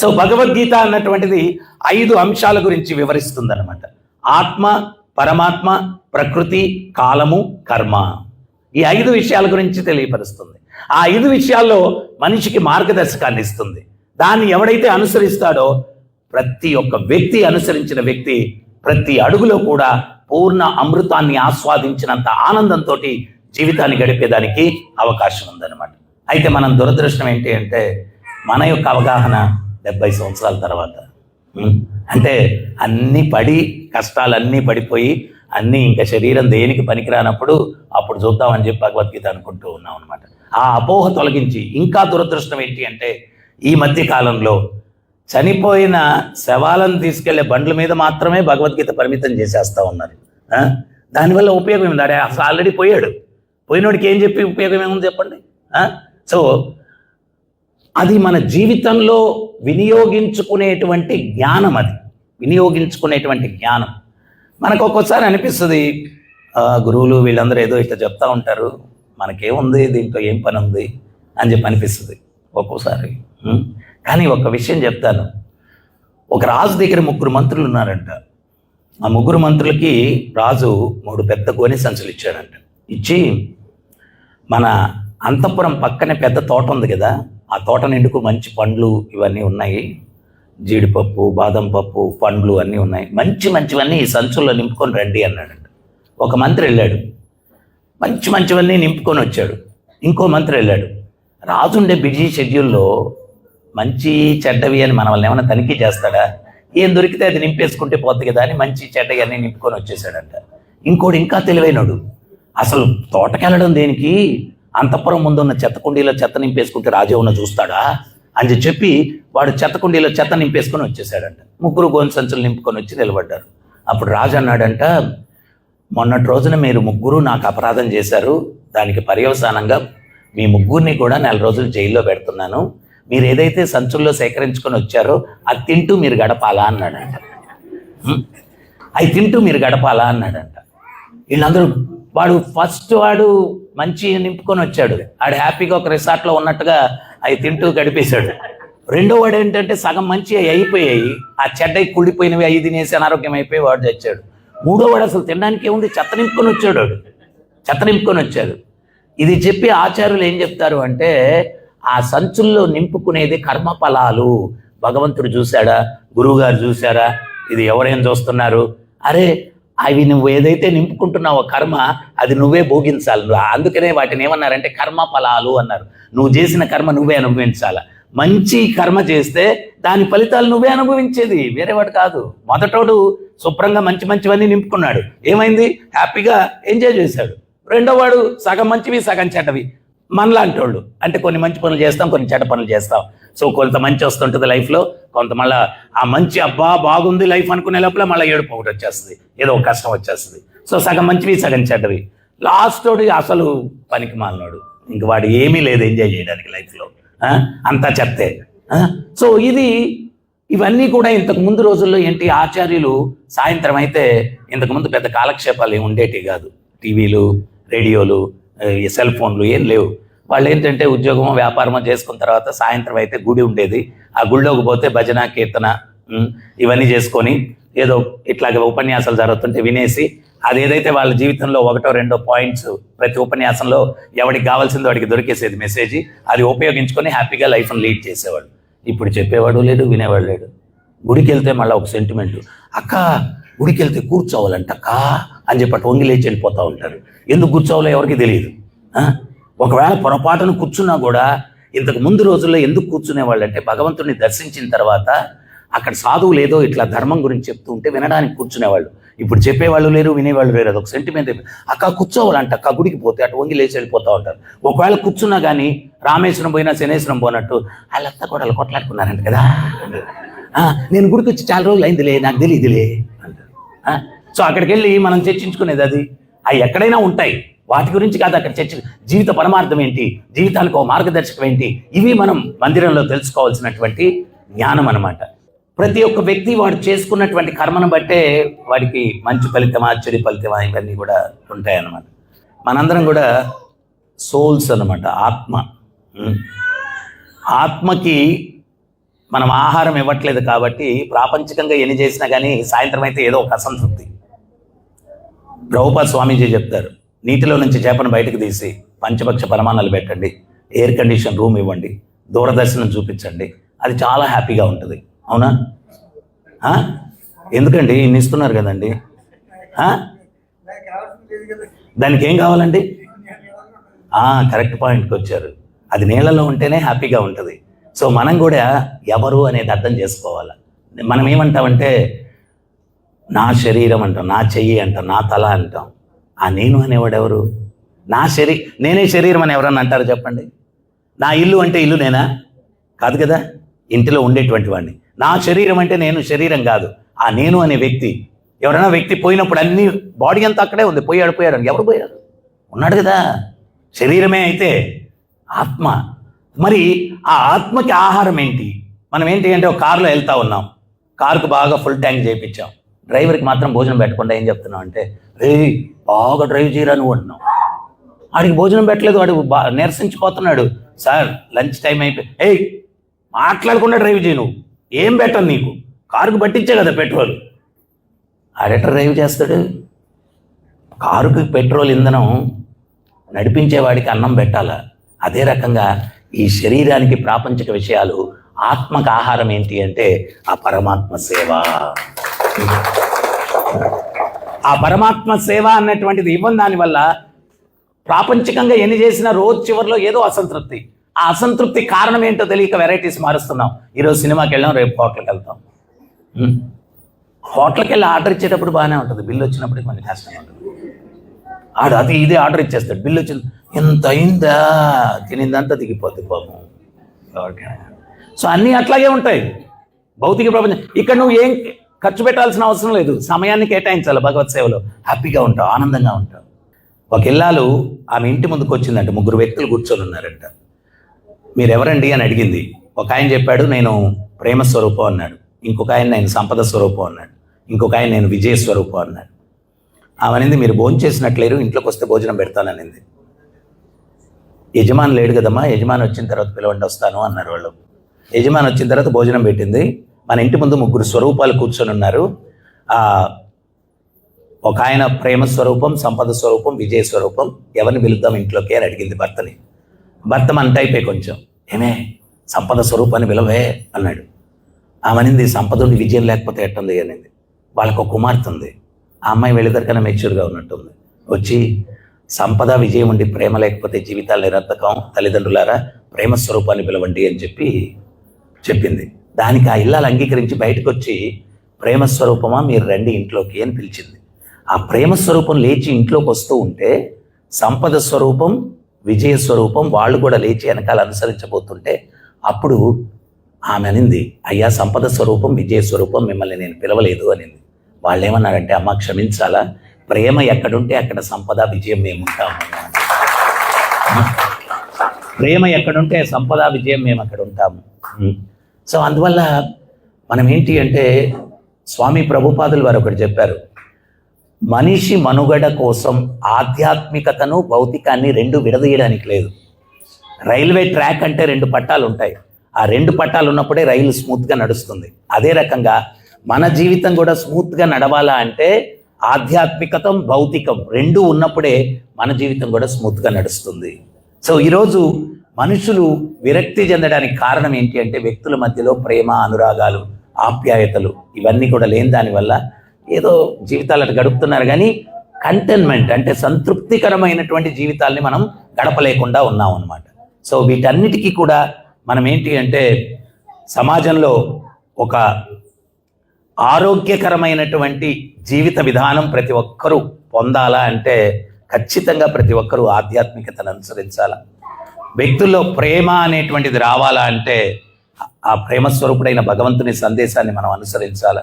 So Bhagavad Gita అన్నటువంటిది ఐదు అంశాల గురించి వివరిస్తుంది అనమాట ఆత్మ పరమాత్మ ప్రకృతి కాలము కర్మ. ఈ ఐదు విషయాల గురించి తెలియపరుస్తుంది. ఆ ఐదు విషయాల్లో మనిషికి మార్గదర్శకాన్ని ఇస్తుంది. దాన్ని ఎవడైతే అనుసరిస్తాడో ప్రతి ఒక్క వ్యక్తి అనుసరించిన వ్యక్తి ప్రతి అడుగులో కూడా పూర్ణ అమృతాన్ని ఆస్వాదించినంత ఆనందంతో జీవితాన్ని గడిపేదానికి అవకాశం ఉందన్నమాట. అయితే మనం దురదృష్టం ఏంటి అంటే మన యొక్క అవగాహన డెబ్బై సంవత్సరాల తర్వాత? అంటే అన్నీ పడి కష్టాలన్నీ పడిపోయి అన్నీ ఇంకా శరీరం దేనికి పనికిరానప్పుడు అప్పుడు చూద్దామని చెప్పి భగవద్గీత అనుకుంటూ ఉన్నాం అనమాట ఆ అపోహ తొలగించి ఇంకా దురదృష్టం ఏంటి అంటే ఈ మధ్య కాలంలో చనిపోయిన శవాలను తీసుకెళ్ళే బండ్ల మీద మాత్రమే భగవద్గీత పరిమితం చేసేస్తా ఉన్నారు? దానివల్ల ఉపయోగం ఏముంది అసలు ఆల్రెడీ పోయాడు పోయినోడికి ఏం చెప్పి ఉపయోగం ఏముంది చెప్పండి? సో అది మన జీవితంలో వినియోగించుకునేటువంటి జ్ఞానం అది. వినియోగించుకునేటువంటి జ్ఞానం. మనకు ఒక్కోసారి అనిపిస్తుంది గురువులు వీళ్ళందరూ ఏదో ఇట్లా చెప్తా ఉంటారు మనకేముంది దీంట్లో ఏం పని ఉంది అని చెప్పి అనిపిస్తుంది ఒక్కోసారి. కానీ ఒక విషయం చెప్తాను. ఒక రాజు దగ్గర ముగ్గురు మంత్రులు ఉన్నారంట. ఆ ముగ్గురు మంత్రులకి రాజు మూడు పెద్ద గోని సంచులు ఇచ్చాడంట. ఇచ్చి మన అంతఃపురం పక్కనే పెద్ద తోట ఉంది కదా ఆ తోట నిండుకు మంచి పండ్లు ఇవన్నీ ఉన్నాయి. జీడిపప్పు బాదం పప్పు పండ్లు అన్నీ ఉన్నాయి. మంచి మంచివన్నీ ఈ సంచుల్లో నింపుకొని రండి అన్నాడంట. ఒక మంత్రి వెళ్ళాడు. మంచి మంచివన్నీ నింపుకొని వచ్చాడు. ఇంకో మంత్రి వెళ్ళాడు. రాజుండే బిజీ షెడ్యూల్లో మంచి చెడ్డవి అని మన ఏమైనా తనిఖీ చేస్తాడా? ఏం దొరికితే అది నింపేసుకుంటే పోతుంది కదా అని మంచి చెడ్డవి అన్నీ నింపుకొని వచ్చేసాడంట. ఇంకోడు ఇంకా తెలివైనడు. అసలు తోటకెళ్ళడం దేనికి? అంతఃపురం ముందున్న చెత్త కుండీలో చెత్త నింపేసుకుంటే రాజు చూస్తాడా? అని చెప్పి వాడు చెత్త కుండీలో చెత్త నింపేసుకొని వచ్చేసాడంట. ముగ్గురు గోను సంచులు నింపుకొని వచ్చి నిలబడ్డారు. అప్పుడు రాజు అన్నాడంట మొన్నటి రోజున మీరు ముగ్గురు నాకు అపరాధం చేశారు. దానికి పర్యవసానంగా మీ ముగ్గురిని కూడా నెల రోజులు జైల్లో పెడుతున్నాను. మీరు ఏదైతే సంచుల్లో సేకరించుకొని వచ్చారో అది తింటూ మీరు గడపాలా? అన్నాడంట. అది అవి తింటూ మీరు గడపాలా? అన్నాడంట. వీళ్ళందరూ వాడు ఫస్ట్ వాడు మంచి నింపుకొని వచ్చాడు. ఆడు హ్యాపీగా ఒక రిసార్ట్లో ఉన్నట్టుగా అవి తింటూ గడిపేశాడు. రెండో వాడు ఏంటంటే సగం మంచి అయిపోయాయి. ఆ చెడ్డయి కుళ్ళిపోయినవి అవి తినేసి అనారోగ్యం అయిపోయి వాడు తెచ్చాడు మూడో వాడు అసలు తినడానికి ఏముంది? చెత్త నింపుకొని వచ్చాడు వాడు చెత్త నింపుకొని వచ్చాడు. ఇది చెప్పి ఆచార్యులు ఏం చెప్తారు అంటే ఆ సంచుల్లో నింపుకునేది కర్మఫలాలు. భగవంతుడు చూశాడా? గురువుగారు చూశారా? ఇది ఎవరేం చూస్తున్నారు? అరే అవి నువ్వు ఏదైతే నింపుకుంటున్నావో కర్మ అది నువ్వే భోగించాలి. అందుకనే వాటిని ఏమన్నారంటే కర్మ ఫలాలు అన్నారు. నువ్వు చేసిన కర్మ నువ్వే అనుభవించాలి? మంచి కర్మ చేస్తే దాని ఫలితాలు నువ్వే అనుభవించేది. వేరేవాడు కాదు. మొదటోడు శుభ్రంగా మంచి మంచివన్నీ నింపుకున్నాడు. ఏమైంది? హ్యాపీగా ఎంజాయ్ చేశాడు. రెండో వాడు సగం మంచివి సగం చెడ్డవి. మనలాంటి వాళ్ళు అంటే కొన్ని మంచి పనులు చేస్తాం కొన్ని చెడ్డ పనులు చేస్తాం. సో కొంత మంచి వస్తుంటుంది లైఫ్లో కొంత మళ్ళా ఆ మంచి అబ్బా బాగుంది లైఫ్ అనుకునే లోపల మళ్ళీ ఏడుపు ఒకటి వచ్చేస్తుంది ఏదో ఒక కష్టం వచ్చేస్తుంది. సో సగం మంచివి సగం చెడ్డవి. లాస్ట్ వాడు అసలు పనికి మాలినాడు. ఇంక వాడు ఏమీ లేదు ఎంజాయ్ చేయడానికి లైఫ్లో. అంతా చెప్తే సో ఇది ఇవన్నీ కూడా ఇంతకు ముందు రోజుల్లో ఏంటి ఆచార్యులు సాయంత్రం అయితే ఇంతకుముందు పెద్ద కాలక్షేపాలు ఏమి ఉండేటివి కాదు. టీవీలు రేడియోలు సెల్ ఫోన్లు ఏం లేవు. వాళ్ళు ఏంటంటే ఉద్యోగమో వ్యాపారమో చేసుకున్న తర్వాత సాయంత్రం అయితే గుడి ఉండేది. ఆ గుడిలోకి పోతే భజన కీర్తన ఇవన్నీ చేసుకొని ఏదో ఇట్లాగే ఉపన్యాసాలు జరుగుతుంటే వినేసి అది ఏదైతే వాళ్ళ జీవితంలో ఒకటో రెండో పాయింట్స్ ప్రతి ఉపన్యాసంలో ఎవడికి కావాల్సిందో వాడికి దొరికేసేది మెసేజ్ అది ఉపయోగించుకొని హ్యాపీగా లైఫ్ని లీడ్ చేసేవాడు. ఇప్పుడు చెప్పేవాడు లేడు వినేవాడు లేడు. గుడికి వెళ్తే మళ్ళీ ఒక సెంటిమెంట్ అక్క గుడికి వెళ్తే కూర్చోవాలంట అక్క అని చెప్పి అటు వంగిలేచి వెళ్ళిపోతూ ఉంటారు. ఎందుకు కూర్చోవాలో ఎవరికి తెలియదు. ఒకవేళ పొరపాటును కూర్చున్నా కూడా ఇంతకు ముందు రోజుల్లో ఎందుకు కూర్చునేవాళ్ళు అంటే భగవంతుడిని దర్శించిన తర్వాత అక్కడ సాధువు లేదో ఇట్లా ధర్మం గురించి చెప్తూ ఉంటే వినడానికి కూర్చునేవాళ్ళు. ఇప్పుడు చెప్పేవాళ్ళు లేరు వినేవాళ్ళు లేరు అదొక సెంటిమెంట్ అక్క కూర్చోవాలంట అక్క గుడికి పోతే అటు వంగి లేచి వెళ్ళిపోతూ ఉంటారు. ఒకవేళ కూర్చున్నా కానీ రామేశ్వరం పోయినా శనేశ్వరం పోనట్టు వాళ్ళంతా కూడా వాళ్ళు కొట్లాడుకున్నారంట కదా. నేను గుడికి వచ్చి చాలా రోజులు అయిందిలే నాకు తెలియదులే అంటారు. సో అక్కడికి వెళ్ళి మనం చర్చించుకునేది అది. అవి ఎక్కడైనా ఉంటాయి. వాటి గురించి కాదు అక్కడ చర్చ. జీవిత పరమార్థం ఏంటి? జీవితాలకు ఒక మార్గదర్శకం ఏంటి? ఇవి మనం మందిరంలో తెలుసుకోవాల్సినటువంటి జ్ఞానం అనమాట ప్రతి ఒక్క వ్యక్తి వాడు చేసుకున్నటువంటి కర్మను బట్టే వాడికి మంచి ఫలితమా చెడు ఫలితమా ఇవన్నీ కూడా ఉంటాయి అన్నమాట మనందరం కూడా సోల్స్ అనమాట ఆత్మ. ఆత్మకి మనం ఆహారం ఇవ్వట్లేదు కాబట్టి ప్రాపంచికంగా ఎన్ని చేసినా కానీ సాయంత్రం అయితే ఏదో ఒక అసంతృప్తి. ప్రభుపాద స్వామీజీ చెప్తారు నీటిలో నుంచి చేపను బయటకు తీసి పంచపక్ష పరమాణాలు పెట్టండి ఎయిర్ కండిషన్ రూమ్ ఇవ్వండి దూరదర్శనం చూపించండి అది చాలా హ్యాపీగా ఉంటుంది. అవునా? ఎందుకండి? ఇన్ని ఇస్తున్నారు కదండి. దానికి ఏం కావాలండి? కరెక్ట్ పాయింట్కి వచ్చారు. అది నీళ్ళలో ఉంటేనే హ్యాపీగా ఉంటుంది. సో మనం కూడా ఎవరు అనేది అర్థం చేసుకోవాలి. మనం ఏమంటామంటే నా శరీరం అంటాం నా చెయ్యి అంటాం నా తల అంటాం. ఆ నేను అనేవాడు ఎవరు? నా శరీ నేనే శరీరం అని ఎవరన్నా అంటారు చెప్పండి? నా ఇల్లు అంటే ఇల్లు నేనా? కాదు కదా? ఇంటిలో ఉండేటువంటి వాడిని. నా శరీరం అంటే నేను శరీరం కాదు. ఆ నేను అనే వ్యక్తి. ఎవరైనా వ్యక్తి పోయినప్పుడు అన్ని బాడీ అంతా అక్కడే ఉంది. పోయాడు పోయాడు ఎవరు పోయారు? ఉన్నాడు కదా. శరీరమే అయితే ఆత్మ. మరి ఆ ఆత్మకి ఆహారం ఏంటి? మనం ఏంటి అంటే ఒక కారులో వెళ్తా ఉన్నాం. కారుకు బాగా ఫుల్ ట్యాంక్ చేయించాం. డ్రైవర్కి మాత్రం భోజనం పెట్టకుండా ఏం చెప్తున్నావు అంటే రే బాగా డ్రైవ్ చేయరా నువ్వు అంటున్నావు. ఆడికి భోజనం పెట్టలేదు వాడు బా నిరసించిపోతున్నాడు. సార్ లంచ్ టైం అయిపోయి ఏయ్ మాట్లాడకుండా డ్రైవ్ చేయి నువ్వు. ఏం పెట్టను నీకు? కారుకు పట్టించే కదా పెట్రోల్. ఆడెట డ్రైవ్ చేస్తాడు? కారుకి పెట్రోల్ ఇంధనం నడిపించేవాడికి అన్నం పెట్టాలా? అదే రకంగా ఈ శరీరానికి ప్రాపంచిక విషయాలు ఆత్మకు ఆహారం ఏంటి అంటే ఆ పరమాత్మ సేవ. ఆ పరమాత్మ సేవ అన్నటువంటిది ఇవ్వని దానివల్ల ప్రాపంచికంగా ఎన్ని చేసినా రోజు చివరిలో ఏదో అసంతృప్తి. ఆ అసంతృప్తి కారణం ఏంటో తెలియక వెరైటీస్ మారుస్తున్నాం. ఈరోజు సినిమాకి వెళ్ళాం రేపు హోటల్కి వెళ్తాం. హోటల్కి వెళ్ళి ఆర్డర్ ఇచ్చేటప్పుడు బాగానే ఉంటుంది. బిల్లు వచ్చినప్పుడు మనకి కష్టంగా ఉంటుంది. ఆడు అది ఇది ఆర్డర్ ఇచ్చేస్తాడు. బిల్లు వచ్చింది ఎంత అయిందా? తినిందంతా దిగిపోద్ది పాపం. సో అన్నీ అట్లాగే ఉంటాయి. భౌతిక ప్రపంచం. ఇక్కడ నువ్వు ఏం ఖర్చు పెట్టాల్సిన అవసరం లేదు. సమయాన్ని కేటాయించాలి భగవత్ సేవలో. హ్యాపీగా ఉంటావు ఆనందంగా ఉంటావు. ఒక ఇల్లాలు ఆమె ఇంటి ముందుకు వచ్చిందంట. ముగ్గురు వ్యక్తులు కూర్చొని ఉన్నారంట. మీరెవరండి అని అడిగింది. ఒక ఆయన చెప్పాడు నేను ప్రేమ స్వరూపం అన్నాడు. ఇంకొక ఆయన నేను సంపద స్వరూపం అన్నాడు. ఇంకొక ఆయన నేను విజయ స్వరూపం అన్నాడు. ఆమెనింది మీరు భోజనం చేసినట్లేరు ఇంట్లోకి వస్తే భోజనం పెడతాననింది యజమాని లేడు కదమ్మా యజమాని వచ్చిన తర్వాత పిలవండి వస్తాను అన్నారు వాళ్ళు. యజమాని వచ్చిన తర్వాత భోజనం పెట్టింది. మన ఇంటి ముందు ముగ్గురు స్వరూపాలు కూర్చొని ఉన్నారు. ఒక ఆయన ప్రేమ స్వరూపం సంపద స్వరూపం విజయ స్వరూపం ఎవరిని పిలుద్దాం ఇంట్లోకి అని అడిగింది భర్తని. భర్త మన కొంచెం ఏమే సంపద స్వరూపాన్ని పిలవే అన్నాడు. ఆమెనింది సంపద ఉండి విజయం లేకపోతే ఎట్టుంది? అనింది. వాళ్ళకు ఒక కుమార్తె ఉంది. ఆ అమ్మాయి వెళ్ళేదరికన్నా మెచ్యూర్గా ఉన్నట్టుంది. వచ్చి సంపద విజయం ఉండి ప్రేమ లేకపోతే జీవితాలు నిరర్థకం తల్లిదండ్రులారా ప్రేమ స్వరూపాన్ని పిలవండి అని చెప్పి చెప్పింది. దానికి ఆ ఇల్లాలు అంగీకరించి బయటకు వచ్చి ప్రేమ స్వరూపమా మీరు రండి ఇంట్లోకి అని పిలిచింది. ఆ ప్రేమ స్వరూపం లేచి ఇంట్లోకి వస్తూ ఉంటే సంపద స్వరూపం విజయ స్వరూపం వాళ్ళు కూడా లేచి వెనకాల అనుసరించబోతుంటే అప్పుడు ఆమె అనింది అయ్యా సంపద స్వరూపం విజయ స్వరూపం మిమ్మల్ని నేను పిలవలేదు అనింది. వాళ్ళు ఏమన్నారంటే అమ్మ క్షమించాలా? ప్రేమ ఎక్కడుంటే అక్కడ సంపద విజయం మేము ఉంటాము ప్రేమ ఎక్కడుంటే సంపద విజయం మేము అక్కడ ఉంటాము సో అందువల్ల మనం ఏంటి అంటే స్వామి ప్రభుపాదులు వారు ఒకటి చెప్పారు మనిషి మనుగడ కోసం ఆధ్యాత్మికతను భౌతికాన్ని రెండు విడదీయడానికి లేదు. రైల్వే ట్రాక్ అంటే రెండు పట్టాలు ఉంటాయి. ఆ రెండు పట్టాలు ఉన్నప్పుడే రైలు స్మూత్గా నడుస్తుంది. అదే రకంగా మన జీవితం కూడా స్మూత్గా నడవాలా అంటే ఆధ్యాత్మికతం భౌతికం రెండు ఉన్నప్పుడే మన జీవితం కూడా స్మూత్గా నడుస్తుంది. సో ఈరోజు మనుషులు విరక్తి చెందడానికి కారణం ఏంటి అంటే వ్యక్తుల మధ్యలో ప్రేమ అనురాగాలు ఆప్యాయతలు ఇవన్నీ కూడా లేని దానివల్ల ఏదో జీవితాలు అటు గడుపుతున్నారు కానీ కంటైన్మెంట్ అంటే సంతృప్తికరమైనటువంటి జీవితాల్ని మనం గడపలేకుండా ఉన్నాం అన్నమాట. సో వీటన్నిటికీ కూడా మనం ఏంటి అంటే సమాజంలో ఒక ఆరోగ్యకరమైనటువంటి జీవిత విధానం ప్రతి ఒక్కరూ పొందాలా అంటే ఖచ్చితంగా ప్రతి ఒక్కరూ ఆధ్యాత్మికతను అనుసరించాలా? వ్యక్తుల్లో ప్రేమ అనేటువంటిది రావాలా అంటే ఆ ప్రేమ స్వరూపుడైన భగవంతుని సందేశాన్ని మనం అనుసరించాలి.